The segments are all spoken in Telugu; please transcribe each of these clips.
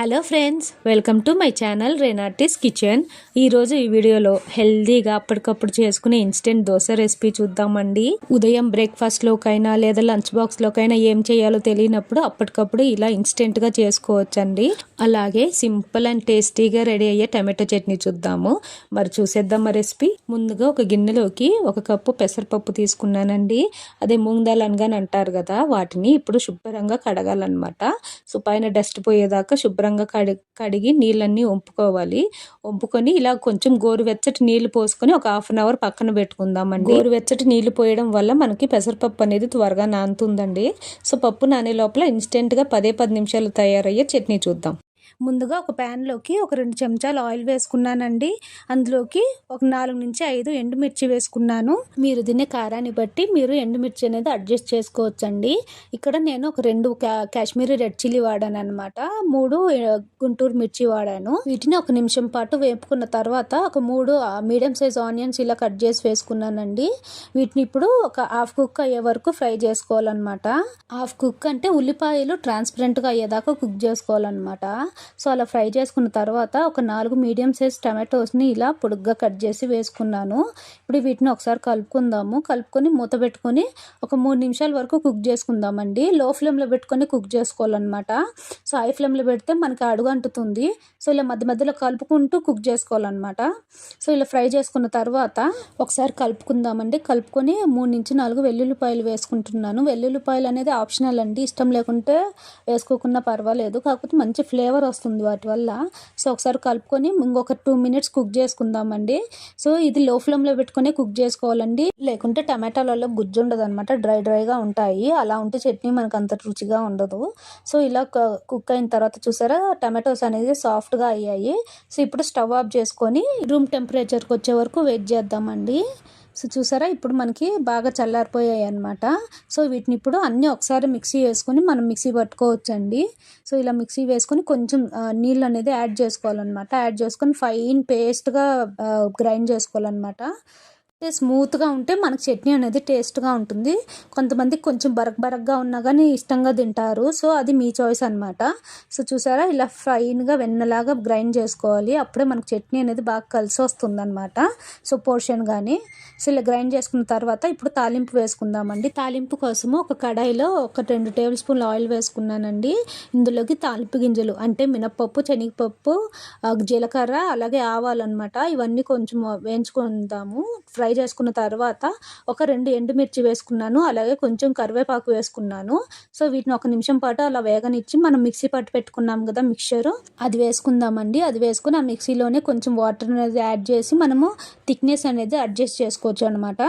Hello friends welcome to my channel Renati's kitchen. ఈరోజు ఈ వీడియోలో హెల్దీగా అప్పటికప్పుడు చేసుకునే ఇన్స్టెంట్ దోశ రెసిపీ చూద్దామండి. ఉదయం బ్రేక్ఫాస్ట్లోకైనా లేదా లంచ్ బాక్స్లోకైనా ఏం చేయాలో తెలియనప్పుడు అప్పటికప్పుడు ఇలా ఇన్స్టెంట్గా చేసుకోవచ్చండి. అలాగే సింపుల్ అండ్ టేస్టీగా రెడీ అయ్యే టమాటో చట్నీ చూద్దాము. మరి చూసేద్దాం మా రెసిపీ. ముందుగా ఒక గిన్నెలోకి ఒక కప్పు పెసరపప్పు తీసుకున్నానండి. అదే మూంగ్ దాల్ అంటారు కదా వాటిని ఇప్పుడు శుభ్రంగా కడగాలన్నమాట. సో పైన డస్ట్ పోయేదాకా శుభ్రంగా కడి కడిగి నీళ్ళన్నీ వంపుకోవాలి వంపుకొని ఇలా కొంచెం గోరువెచ్చటి నీళ్ళు పోసుకొని ఒక హాఫ్ అన్ అవర్ పక్కన పెట్టుకుందామండి. గోరువెచ్చటి నీళ్ళు పోయడం వల్ల మనకి పెసరపప్పు అనేది త్వరగా నానుతుందండి. సో పప్పు నానే లోపల ఇన్స్టెంట్గా పదే పది నిమిషాలు తయారయ్యే చట్నీ చూద్దాం. ముందుగా ఒక ప్యాన్లోకి ఒక రెండు చెంచాలు ఆయిల్ వేసుకున్నానండి. అందులోకి ఒక నాలుగు నుంచి ఐదు ఎండుమిర్చి వేసుకున్నాను. మీరు తినే కారాన్ని బట్టి మీరు ఎండుమిర్చి అనేది అడ్జస్ట్ చేసుకోవచ్చండి. ఇక్కడ నేను ఒక రెండు కాశ్మీరీ రెడ్ చిల్లీ వాడాను అనమాట మూడు గుంటూరు మిర్చి వాడాను. వీటిని ఒక నిమిషం పాటు వేపుకున్న తర్వాత ఒక మూడు మీడియం సైజ్ ఆనియన్స్ ఇలా కట్ చేసి వేసుకున్నానండి. వీటిని ఇప్పుడు ఒక హాఫ్ కుక్ అయ్యే వరకు ఫ్రై చేసుకోవాలన్నమాట. హాఫ్ కుక్ అంటే ఉల్లిపాయలు ట్రాన్స్పరెంట్గా అయ్యేదాకా కుక్ చేసుకోవాలన్నమాట. సో అలా ఫ్రై చేసుకున్న తర్వాత ఒక నాలుగు మీడియం సైజ్ టమాటోస్ని ఇలా పొడుగ్గా కట్ చేసి వేసుకున్నాను. ఇప్పుడు వీటిని ఒకసారి కలుపుకుందాము. కలుపుకొని మూత పెట్టుకొని ఒక మూడు నిమిషాల వరకు కుక్ చేసుకుందామండి. లో ఫ్లేమ్లో పెట్టుకొని కుక్ చేసుకోవాలన్నమాట. సో హై ఫ్లేమ్లో పెడితే మనకి అడుగు అంటుతుంది. సో ఇలా మధ్య మధ్యలో కలుపుకుంటూ కుక్ చేసుకోవాలన్నమాట. సో ఇలా ఫ్రై చేసుకున్న తర్వాత ఒకసారి కలుపుకుందామండి. కలుపుకొని మూడు నుంచి నాలుగు వెల్లుల్లిపాయలు వేసుకుంటున్నాను. వెల్లుల్లిపాయలు అనేది ఆప్షనల్ అండి. ఇష్టం లేకుంటే వేసుకోకుండా పర్వాలేదు. కాకపోతే మంచి ఫ్లేవర్ వస్తుంది వాటి వల్ల. సో ఒకసారి కలుపుకొని ఇంకొక టూ మినిట్స్ కుక్ చేసుకుందామండి. సో ఇది లో ఫ్లేమ్లో పెట్టుకునే కుక్ చేసుకోవాలండి. లేకుంటే టమాటాలలో గుజ్జు ఉండదు అనమాట డ్రై డ్రైగా ఉంటాయి. అలా ఉంటే చట్నీ మనకు అంత రుచిగా ఉండదు. సో ఇలా కుక్ అయిన తర్వాత చూసారా? టమాటోస్ అనేది సాఫ్ట్గా అయ్యాయి. సో ఇప్పుడు స్టవ్ ఆఫ్ చేసుకొని రూమ్ టెంపరేచర్కి వచ్చే వరకు వెయిట్ చేద్దామండి. సో చూసారా? ఇప్పుడు మనకి బాగా చల్లారిపోయాయి అనమాట సో వీటిని ఇప్పుడు అన్నీ ఒకసారి మిక్సీ వేసుకొని మనం మిక్సీ పట్టుకోవచ్చండి. సో ఇలా మిక్సీ వేసుకొని కొంచెం నీళ్ళు అనేది యాడ్ చేసుకోవాలన్నమాట. యాడ్ చేసుకొని ఫైన్ పేస్ట్గా గ్రైండ్ చేసుకోవాలన్నమాట. స్మూత్గా ఉంటే మనకు చట్నీ అనేది టేస్ట్గా ఉంటుంది. కొంతమంది కొంచెం బరక్ బరక్గా ఉన్నా కానీ ఇష్టంగా తింటారు. సో అది మీ చాయిస్ అనమాట సో చూసారా? ఇలా ఫైన్గా వెన్నలాగా గ్రైండ్ చేసుకోవాలి. అప్పుడే మనకు చట్నీ అనేది బాగా కలిసి వస్తుందన్నమాట సో పోర్షన్ కానీ సో ఇలా గ్రైండ్ చేసుకున్న తర్వాత ఇప్పుడు తాలింపు వేసుకుందామండి. తాలింపు కోసము ఒక కడాయిలో ఒక రెండు టేబుల్ స్పూన్ల ఆయిల్ వేసుకున్నానండి. ఇందులోకి తాలింపు గింజలు అంటే మినప్పప్పు శనగపప్పు జీలకర్ర అలాగే ఆవాలన్నమాట ఇవన్నీ కొంచెం వేయించుకుందాము. ఫ్రై ఫ్రై చేసుకున్న తర్వాత ఒక రెండు ఎండుమిర్చి వేసుకున్నాను అలాగే కొంచెం కరివేపాకు వేసుకున్నాను. సో వీటిని ఒక నిమిషం పాటు అలా వేగనిచ్చి మనం మిక్సీ పట్టు పెట్టుకున్నాం కదా మిక్చర్. అది వేసుకుందామండి. అది వేసుకుని ఆ మిక్సీలోనే కొంచెం వాటర్ అనేది యాడ్ చేసి మనము థిక్నెస్ అనేది అడ్జస్ట్ చేసుకోవచ్చు అనమాట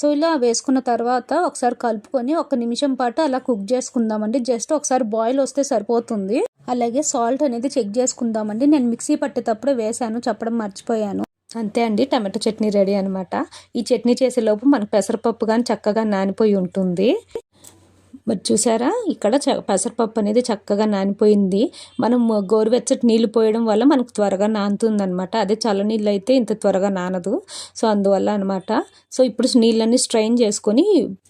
సో ఇలా వేసుకున్న తర్వాత ఒకసారి కలుపుకొని ఒక నిమిషం పాటు అలా కుక్ చేసుకుందామండి. జస్ట్ ఒకసారి బాయిల్ వస్తే సరిపోతుంది. అలాగే సాల్ట్ అనేది చెక్ చేసుకుందామండి. నేను మిక్సీ పట్టేటప్పుడు వేసాను చెప్పడం మర్చిపోయాను. అంతే అండి టమాటో చట్నీ రెడీ అనమాట ఈ చట్నీ చేసేలోపు మనకు పెసరపప్పు కానీ చక్కగా నానిపోయి ఉంటుంది. మరి చూసారా? ఇక్కడ చ పెసరపప్పు అనేది చక్కగా నానిపోయింది. మనం గోరువెచ్చటి నీళ్ళు పోయడం వల్ల మనకు త్వరగా నానుతుంది అనమాట అదే చల్ల నీళ్ళు అయితే ఇంత త్వరగా నానదు. సో అందువల్ల అనమాట సో ఇప్పుడు నీళ్ళని స్ట్రైన్ చేసుకొని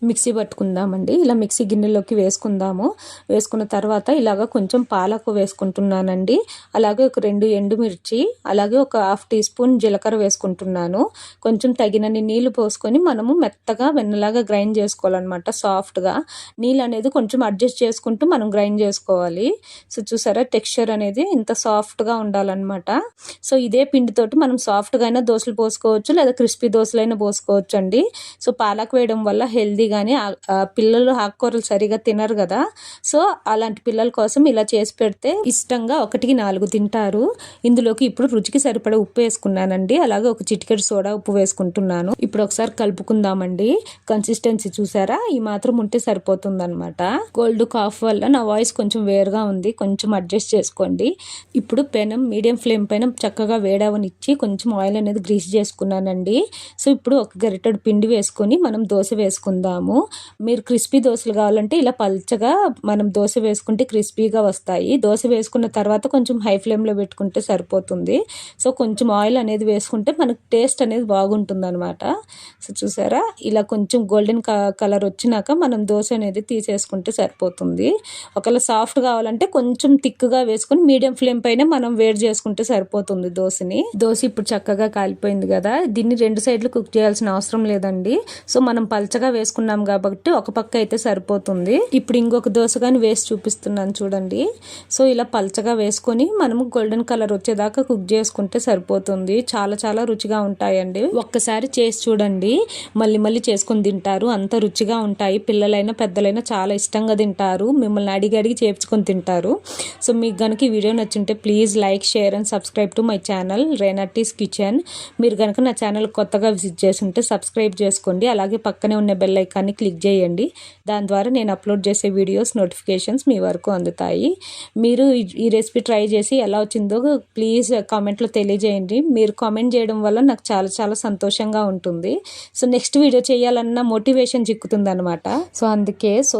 మిక్సీ పట్టుకుందామండి. ఇలా మిక్సీ గిన్నెలోకి వేసుకుందాము. వేసుకున్న తర్వాత ఇలాగ కొంచెం పాలకు వేసుకుంటున్నానండి. అలాగే ఒక రెండు ఎండుమిర్చి అలాగే ఒక హాఫ్ టీ స్పూన్ జీలకర్ర వేసుకుంటున్నాను. కొంచెం తగినన్ని నీళ్ళు పోసుకొని మనము మెత్తగా వెన్నలాగా గ్రైండ్ చేసుకోవాలన్నమాట సాఫ్ట్గా. నీళ్ళు అనేది కొంచెం అడ్జస్ట్ చేసుకుంటూ మనం గ్రైండ్ చేసుకోవాలి. సో చూసారా? టెక్స్చర్ అనేది ఇంత సాఫ్ట్గా ఉండాలన్నమాట. సో ఇదే పిండితోటి మనం సాఫ్ట్గా అయినా దోశలు పోసుకోవచ్చు లేదా క్రిస్పీ దోశలు అయినా పోసుకోవచ్చు అండి సో పాలకు వేయడం వల్ల హెల్దీ కానీ పిల్లలు ఆకుకూరలు సరిగా తినరు కదా. సో అలాంటి పిల్లల కోసం ఇలా చేసి పెడితే ఇష్టంగా ఒకటికి నాలుగు తింటారు. ఇందులోకి ఇప్పుడు రుచికి సరిపడే ఉప్పు వేసుకున్నానండి. అలాగే ఒక చిటికెడు సోడా ఉప్పు వేసుకుంటున్నాను. ఇప్పుడు ఒకసారి కలుపుకుందామండి. కన్సిస్టెన్సీ చూసారా? ఈ మాత్రం ఉంటే సరిపోతుంది అనమాట కోల్డ్ కాఫ్ వల్ల నా వాయిస్ కొంచెం వేరుగా ఉంది. కొంచెం అడ్జస్ట్ చేసుకోండి. ఇప్పుడు పెనం మీడియం ఫ్లేమ్ పైన చక్కగా వేడవనిచ్చి కొంచెం ఆయిల్ అనేది గ్రీస్ చేసుకున్నానండి. సో ఇప్పుడు ఒక గరిటెడు పిండి వేసుకొని మనం దోశ వేసుకుందాము. మీరు క్రిస్పీ దోశలు కావాలంటే ఇలా పల్చగా మనం దోశ వేసుకుంటే క్రిస్పీగా వస్తాయి. దోశ వేసుకున్న తర్వాత కొంచెం హై ఫ్లేమ్లో పెట్టుకుంటే సరిపోతుంది. సో కొంచెం ఆయిల్ అనేది వేసుకుంటే మనకు టేస్ట్ అనేది బాగుంటుంది అనమాట సో చూసారా? ఇలా కొంచెం గోల్డెన్ కలర్ వచ్చినాక మనం దోశ అనేది తీసేసుకుంటే సరిపోతుంది. ఒకవేళ సాఫ్ట్ కావాలంటే కొంచెం థిక్గా వేసుకుని మీడియం ఫ్లేమ్ పైన మనం వేడి చేసుకుంటే సరిపోతుంది దోశని. దోశ ఇప్పుడు చక్కగా కాలిపోయింది కదా. దీన్ని రెండు సైడ్లు కుక్ చేయాల్సిన అవసరం లేదండి. సో మనం పల్చగా వేసుకున్నాం కాబట్టి ఒక పక్క అయితే సరిపోతుంది. ఇప్పుడు ఇంకొక దోశ కానీ వేసి చూపిస్తున్నాను చూడండి. సో ఇలా పల్చగా వేసుకొని మనము గోల్డెన్ కలర్ వచ్చేదాకా కుక్ చేసుకుంటే సరిపోతుంది. చాలా చాలా రుచిగా ఉంటాయండి. ఒక్కసారి చేసి చూడండి. మళ్ళీ మళ్ళీ చేసుకొని తింటారు. అంత రుచిగా ఉంటాయి. పిల్లలైనా పెద్దలైనా చాలా ఇష్టంగా తింటారు. మిమ్మల్ని అడిగి అడిగి చేర్చుకొని తింటారు. సో మీకు కనుక ఈ video నచ్చుంటే please like share and subscribe to my channel Renati's kitchen. మీరు కనుక నా ఛానల్ కొత్తగా విజిట్ చేసి ఉంటే సబ్స్క్రైబ్ చేసుకోండి. అలాగే పక్కనే ఉన్న బెల్ ఐకాన్ని క్లిక్ చేయండి. దాని ద్వారా నేను అప్లోడ్ చేసే వీడియోస్ నోటిఫికేషన్స్ మీ వరకు అందుతాయి. మీరు ఈ రెసిపీ ట్రై చేసి ఎలా వచ్చిందో ప్లీజ్ కామెంట్లో తెలియజేయండి. మీరు కామెంట్ చేయడం వల్ల నాకు చాలా చాలా సంతోషంగా ఉంటుంది. సో నెక్స్ట్ వీడియో చేయాలన్న మోటివేషన్ చిక్కుతుంది అనమాట సో అందుకే so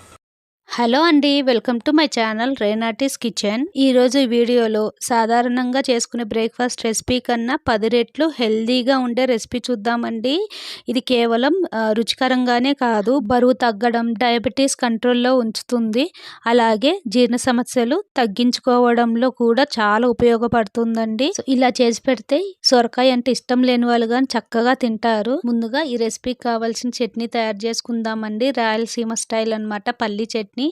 hello అండి welcome to my channel Renati's kitchen. ఈరోజు ఈ వీడియోలో సాధారణంగా చేసుకునే బ్రేక్ఫాస్ట్ రెసిపీ కన్నా పది రెట్లు హెల్దీగా ఉండే రెసిపీ చూద్దామండి. ఇది కేవలం రుచికరంగానే కాదు బరువు తగ్గడం డయాబెటీస్ కంట్రోల్లో ఉంచుతుంది. అలాగే జీర్ణ సమస్యలు తగ్గించుకోవడంలో కూడా చాలా ఉపయోగపడుతుందండి. ఇలా చేసి పెడితే సొరకాయ అంటే ఇష్టం లేని వాళ్ళు కానీ చక్కగా తింటారు. ముందుగా ఈ రెసిపీకి కావాల్సిన చట్నీ తయారు చేసుకుందామండి. రాయలసీమ స్టైల్ అనమాట పల్లి చట్నీ আপনি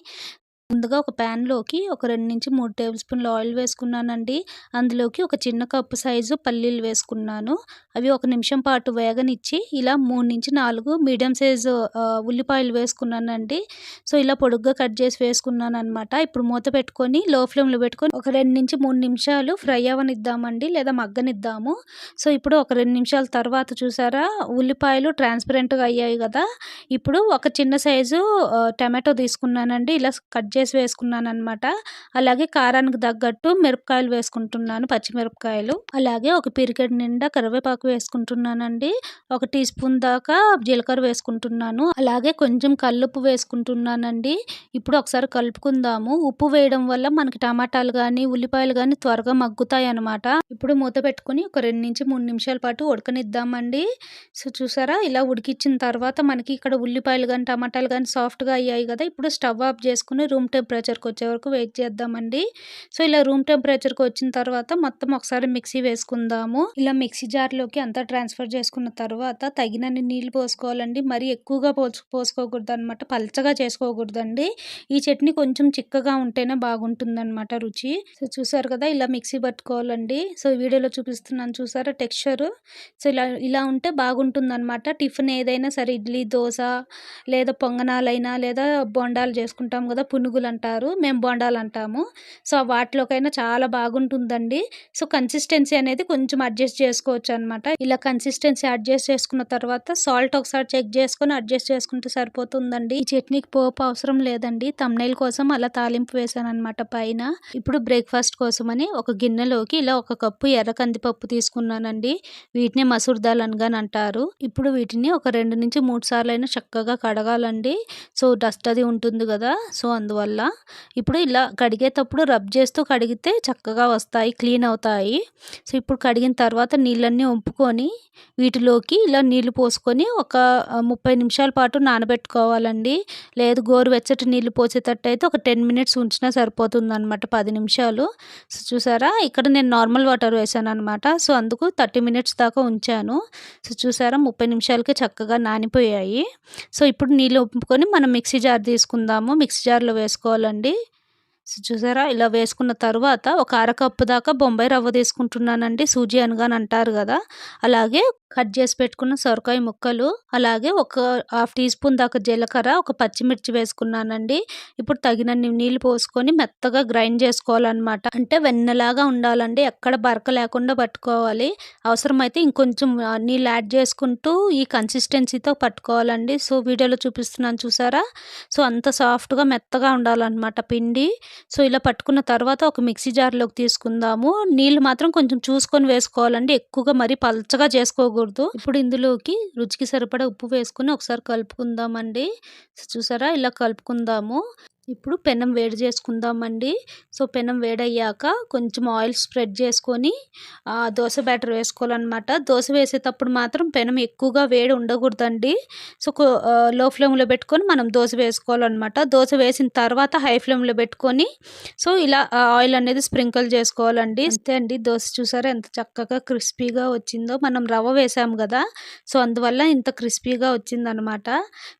ముందుగా ఒక ప్యాన్లోకి ఒక రెండు నుంచి మూడు టేబుల్ స్పూన్ల ఆయిల్ వేసుకున్నానండి. అందులోకి ఒక చిన్న కప్పు సైజు పల్లీలు వేసుకున్నాను. అవి ఒక నిమిషం పాటు వేగనిచ్చి ఇలా మూడు నుంచి నాలుగు మీడియం సైజు ఉల్లిపాయలు వేసుకున్నానండి. సో ఇలా పొడుగ్గా కట్ చేసి వేసుకున్నాను అనమాట ఇప్పుడు మూత పెట్టుకొని లో ఫ్లేమ్లో పెట్టుకొని ఒక రెండు నుంచి మూడు నిమిషాలు ఫ్రై అవనిద్దామండి లేదా మగ్గనిద్దాము. సో ఇప్పుడు ఒక రెండు నిమిషాల తర్వాత చూసారా ఉల్లిపాయలు ట్రాన్స్పరెంట్గా అయ్యాయి కదా. ఇప్పుడు ఒక చిన్న సైజు టమాటో తీసుకున్నానండి. ఇలా కట్ చేసి వేసుకున్నాను అనమాట అలాగే కారానికి తగ్గట్టు మిరపకాయలు వేసుకుంటున్నాను పచ్చిమిరపకాయలు. అలాగే ఒక పిరికెడ్ నిండా కరివేపాకు వేసుకుంటున్నానండి. ఒక టీ స్పూన్ దాకా జీలకర్ర వేసుకుంటున్నాను. అలాగే కొంచెం కల్లుప్పు వేసుకుంటున్నానండి. ఇప్పుడు ఒకసారి కలుపుకుందాము. ఉప్పు వేయడం వల్ల మనకి టమాటాలు కానీ ఉల్లిపాయలు కానీ త్వరగా మగ్గుతాయి అనమాట ఇప్పుడు మూత పెట్టుకుని ఒక రెండు నుంచి మూడు నిమిషాల పాటు ఉడకనిద్దామండి. సో చూసారా? ఇలా ఉడికిచ్చిన తర్వాత మనకి ఇక్కడ ఉల్లిపాయలు కానీ టమాటాలు కానీ సాఫ్ట్గా అయ్యాయి కదా. ఇప్పుడు స్టవ్ ఆఫ్ చేసుకుని రూమ్ టెంపరేచర్కి వచ్చే వరకు వెయిట్ చేద్దామండి. సో ఇలా రూమ్ టెంపరేచర్కి వచ్చిన తర్వాత మొత్తం ఒకసారి మిక్సీ వేసుకుందాము. ఇలా మిక్సీ జార్లోకి అంతా ట్రాన్స్ఫర్ చేసుకున్న తర్వాత తగినన్ని నీళ్ళు పోసుకోవాలండి. మరి ఎక్కువగా పోసు పోసుకోకూడదు అనమాట పలచగా చేసుకోకూడదండి. ఈ చట్నీ కొంచెం చిక్కగా ఉంటేనే బాగుంటుందన్నమాట రుచి. సో చూసారు కదా ఇలా మిక్సీ పట్టుకోవాలండి. సో వీడియోలో చూపిస్తున్నాను చూసారా టెక్స్చర్. సో ఇలా ఇలా ఉంటే బాగుంటుందన్నమాట. టిఫిన్ ఏదైనా సరే ఇడ్లీ దోశ లేదా పొంగనాలైనా లేదా బొండాలు చేసుకుంటాం కదా పునుగులు అంటారు మేము బొండాలు అంటాము సో వాటిలోకైనా చాలా బాగుంటుందండి. సో కన్సిస్టెన్సీ అనేది కొంచెం అడ్జస్ట్ చేసుకోవచ్చు అనమాట ఇలా కన్సిస్టెన్సీ అడ్జస్ట్ చేసుకున్న తర్వాత సాల్ట్ ఒకసారి చెక్ చేసుకొని అడ్జస్ట్ చేసుకుంటే సరిపోతుందండి. ఈ చట్నీకి పోపు అవసరం లేదండి. తమ్నైల్ కోసం అలా తాలింపు వేసాను అనమాట పైన. ఇప్పుడు బ్రేక్ఫాస్ట్ కోసం అని ఒక గిన్నెలోకి ఇలా ఒక కప్పు ఎర్ర కందిపప్పు తీసుకున్నానండి. వీటిని మసూర్ దాల్ అనగాని అంటారు. ఇప్పుడు వీటిని ఒక రెండు నుంచి మూడు సార్లు అయినా చక్కగా కడగాలండి. సో డస్ట్ అది ఉంటుంది కదా. సో అందువల్ల ఇప్పుడు ఇలా కడిగేటప్పుడు రబ్ చేస్తూ కడిగితే చక్కగా వస్తాయి క్లీన్ అవుతాయి. సో ఇప్పుడు కడిగిన తర్వాత నీళ్ళన్నీ వంపుకొని వీటిలోకి ఇలా నీళ్ళు పోసుకొని ఒక ముప్పై నిమిషాల పాటు నానబెట్టుకోవాలండి. లేదు గోరువెచ్చటి నీళ్ళు పోసేటట్టు అయితే ఒక టెన్ మినిట్స్ ఉంచినా సరిపోతుంది అనమాట పది నిమిషాలు. సో చూసారా? ఇక్కడ నేను నార్మల్ వాటర్ వేసాను అనమాట సో అందుకు థర్టీ మినిట్స్ దాకా ఉంచాను. సో చూసారా? ముప్పై నిమిషాలకే చక్కగా నానిపోయాయి. సో ఇప్పుడు నీళ్ళు ఒంపుకొని మనం మిక్సీ జార్ తీసుకుందాము. మిక్సీ జార్లో చేసుకోవాలండి. చూసారా? ఇలా వేసుకున్న తర్వాత ఒక అరకప్పు దాకా బొంబాయి రవ్వ తీసుకుంటున్నానండి. సూజీ అనగాని అంటారు కదా. అలాగే కట్ చేసి పెట్టుకున్న సొరకాయ ముక్కలు అలాగే ఒక హాఫ్ టీ స్పూన్ దాకా జీలకర్ర ఒక పచ్చిమిర్చి వేసుకున్నానండి. ఇప్పుడు తగినన్ని నీళ్ళు పోసుకొని మెత్తగా గ్రైండ్ చేసుకోవాలన్నమాట. అంటే వెన్నలాగా ఉండాలండి. ఎక్కడ బరక లేకుండా పట్టుకోవాలి. అవసరమైతే ఇంకొంచెం నీళ్ళు యాడ్ చేసుకుంటూ ఈ కన్సిస్టెన్సీతో పట్టుకోవాలండి. సో వీడియోలో చూపిస్తున్నాను చూసారా? సో అంత సాఫ్ట్గా మెత్తగా ఉండాలన్నమాట పిండి. సో ఇలా పట్టుకున్న తర్వాత ఒక మిక్సీ జార్లోకి తీసుకుందాము. నీళ్ళు మాత్రం కొంచెం చూసుకొని వేసుకోవాలండి. ఎక్కువగా మరీ పల్చగా చేసుకోకూడదు. ఇప్పుడు ఇందులోకి రుచికి సరిపడా ఉప్పు వేసుకుని ఒకసారి కలుపుకుందామండి. చూసారా? ఇలా కలుపుకుందాము. ఇప్పుడు పెనం వేడి చేసుకుందామండి. సో పెనం వేడయ్యాక కొంచెం ఆయిల్ స్ప్రెడ్ చేసుకొని దోశ బ్యాటర్ వేసుకోవాలన్నమాట. దోశ వేసేటప్పుడు మాత్రం పెనం ఎక్కువగా వేడి ఉండకూడదండి. సో లో ఫ్లేమ్లో పెట్టుకొని మనం దోశ వేసుకోవాలన్నమాట. దోశ వేసిన తర్వాత హై ఫ్లేమ్లో పెట్టుకొని సో ఇలా ఆయిల్ అనేది స్ప్రింకిల్ చేసుకోవాలండి. అంతే అండి. దోశ చూసారా ఎంత చక్కగా క్రిస్పీగా వచ్చిందో. మనం రవ్వ వేసాము కదా. సో అందువల్ల ఇంత క్రిస్పీగా వచ్చిందనమాట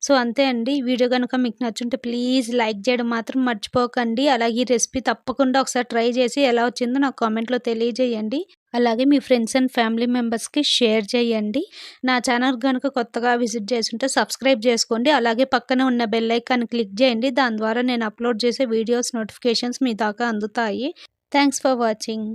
సో అంతే అండి. వీడియో కనుక మీకు నచ్చుంటే ప్లీజ్ లైక్ చేయడం మాత్రం మర్చిపోకండి. అలాగే ఈ రెసిపీ తప్పకుండా ఒకసారి ట్రై చేసి ఎలా వచ్చిందో నాకు కామెంట్లో తెలియజేయండి. అలాగే మీ ఫ్రెండ్స్ అండ్ ఫ్యామిలీ మెంబర్స్కి షేర్ చేయండి. నా ఛానల్ కనుక కొత్తగా విజిట్ చేస్తుంటే సబ్స్క్రైబ్ చేసుకోండి. అలాగే పక్కన ఉన్న బెల్ ఐకాన్ క్లిక్ చేయండి. దాని ద్వారా నేను అప్లోడ్ చేసే వీడియోస్ నోటిఫికేషన్స్ మీ దాకా అందుతాయి. Thanks for watching.